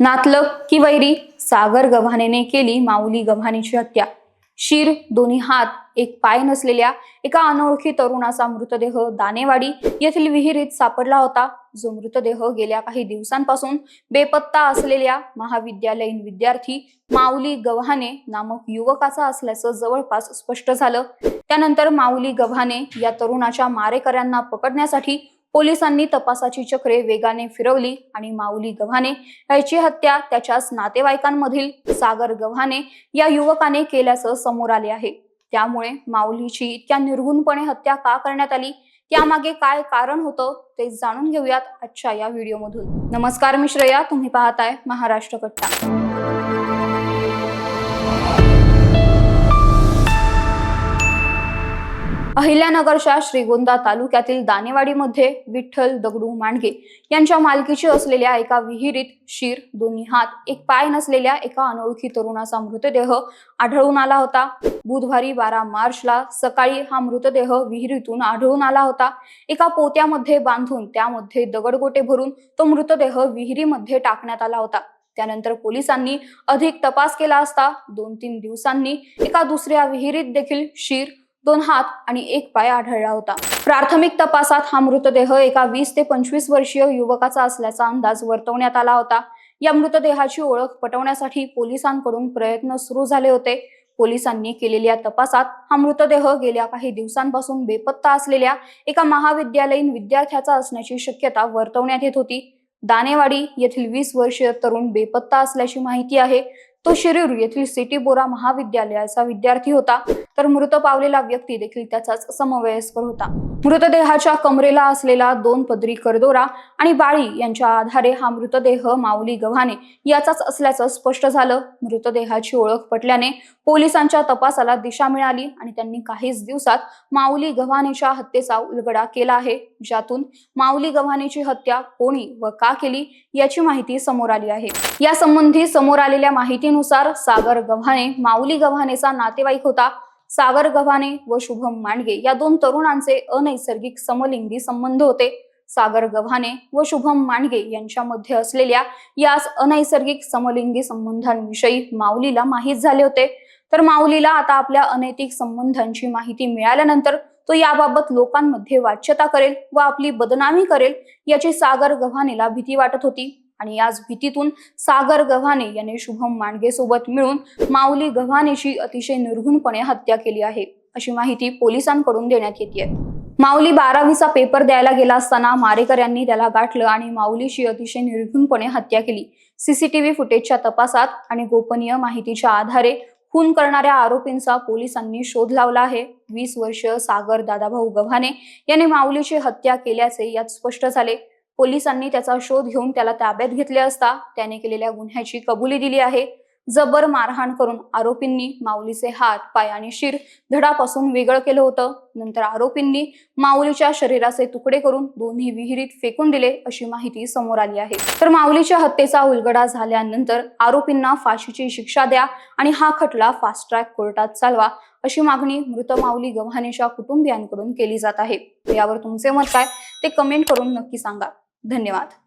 नातलग की वैरी सागर गव्हाणेने केली माऊली गव्हाणेची हत्या. शिर दोन्ही हात एक पाय नसलेल्या एका अनोळखी तरुणाचा मृतदेह दानेवाडी येथील विहिरीत सापडला होता. जो मृतदेह गेल्या काही दिवसांपासून बेपत्ता असलेल्या महाविद्यालयीन विद्यार्थी माऊली गव्हाणे नामक युवकाचा असल्याचं जवळपास स्पष्ट झालं. त्यानंतर माऊली गव्हाणे या तरुणाच्या मारेकऱ्यांना पकडण्यासाठी पोलिसांनी तपासाची चक्रे वेगाने फिरवली आणि माऊली गव्हाणे याची हत्या त्याच्याच नातेवाईकांमधील सागर गव्हाणे या युवकाने केल्याचं समोर आले आहे. त्यामुळे माऊलीची इतक्या निर्गुणपणे हत्या का करण्यात आली? त्यामागे काय कारण होतं? ते जाणून घेऊयात आजच्या या व्हिडिओमधून. नमस्कार मिश्रया तुम्ही पाहताय महाराष्ट्र कट्टा. अहिल्यानगरच्या श्रीगोंदा तालुक्यातील दानेवाडीमध्ये विठ्ठल दगडू मांडगे यांच्या मालकीची असलेल्या एका विहिरीत शिर दोन्ही हात एक पाय नसलेल्या एका अनोळखी तरुणाचा मृतदेह आढळून आला होता. बुधवारी बारा मार्चला सकाळी हा मृतदेह विहिरीतून आढळून आला होता. एका पोत्यामध्ये बांधून त्यामध्ये दगडगोटे भरून तो मृतदेह विहिरीमध्ये टाकण्यात आला होता. त्यानंतर पोलिसांनी अधिक तपास केला असता दोन तीन दिवसांनी एका दुसऱ्या विहिरीत देखील शिर दोन हात आणि एक पाय आढळला होता. प्राथमिक तपासात हा मृतदेह एका वीस ते पंचवीस वर्षीय युवकाचा असल्याचा अंदाज वर्तवण्यात आला होता. या मृतदेहाची ओळख पटवण्यासाठी पोलिसांकडून प्रयत्न सुरू झाले होते. पोलिसांनी केलेल्या तपासात हा मृतदेह गेल्या काही दिवसांपासून बेपत्ता असलेल्या एका महाविद्यालयीन विद्यार्थ्याचा असण्याची शक्यता वर्तवण्यात येत होती. दानेवाडी येथील वीस वर्षीय तरुण बेपत्ता असल्याची माहिती आहे. तो शिरूर येथील सिटी बोरा महाविद्यालयाचा विद्यार्थी होता. तर मृत पावलेला व्यक्ती देखील त्याचाच समवयस्कर होता. मृतदेहाच्या कमरेला असलेला दोन पदरी करदोरा आणि बाळी यांच्या आधारे हा मृतदेह माऊली गव्हाणे याचाच असल्याचं स्पष्ट झालं. मृतदेहाची ओळख पटल्याने पोलिसांच्या तपासाला दिशा मिळाली आणि त्यांनी काहीच दिवसात माऊली गव्हाणेच्या हत्येचा उलगडा केला आहे. ज्यातून माऊली गव्हाणेची हत्या कोणी व का केली याची माहिती समोर आली आहे. या संबंधी समोर आलेल्या माहिती माहितीनुसार सागर गव्हाणे माऊली गव्हाणेचा नातेवाईक होता. सागर गव्हाणे व शुभम मांडगे या दोन तरुणांचे अनैसर्गिक समलिंगी संबंध होते. सागर गव्हाणे व शुभम मांडगे यांच्यामध्ये असलेल्या याच अनैसर्गिक समलिंगी संबंधांविषयी माऊलीला माहीत झाले होते. तर माऊलीला आता आपल्या अनैतिक संबंधांची माहिती मिळाल्यानंतर तो याबाबत लोकांमध्ये वाच्यता करेल व आपली बदनामी करेल याची सागर गव्हाणेला भीती वाटत होती. आणि याच भीतीतून सागर गव्हाणे याने शुभम मांडगे सोबत मिळून माऊली गव्हाणेची अतिशय निर्घुणपणे हत्या केली आहे अशी माहिती पोलिसांकडून देण्यात येते माऊली बारावीचा पेपर द्यायला गेला असताना मारेकऱ्यांनी त्याला गाठलं आणि माऊलीची अतिशय निर्घुणपणे हत्या केली. सीसीटीव्ही फुटेजच्या तपासात आणि गोपनीय माहितीच्या आधारे खून करणाऱ्या आरोपींचा पोलिसांनी शोध लावला आहे. वीस वर्ष सागर दादाभाऊ गव्हाणे याने माऊलीची हत्या केल्याचे यात स्पष्ट झाले. पोलिसांनी त्याचा शोध घेऊन त्याला ताब्यात घेतले असता त्याने केलेल्या गुन्ह्याची कबुली दिली आहे. जबर मारहाण करून आरोपींनी माऊलीचे हात पाय आणि शिर धडापासून वेगळं केलं होतं. नंतर आरोपींनी माऊलीच्या शरीराचे तुकडे करून दोन्ही विहिरीत फेकून दिले अशी माहिती समोर आली आहे. तर माऊलीच्या हत्येचा उलगडा झाल्यानंतर आरोपींना फाशीची शिक्षा द्या आणि हा खटला फास्ट ट्रॅक कोर्टात चालवा अशी मागणी मृत माऊली गव्हाणेच्या कुटुंबियांकडून केली जात आहे. यावर तुमचे मत काय? ते कमेंट करून नक्की सांगा. धन्यवाद.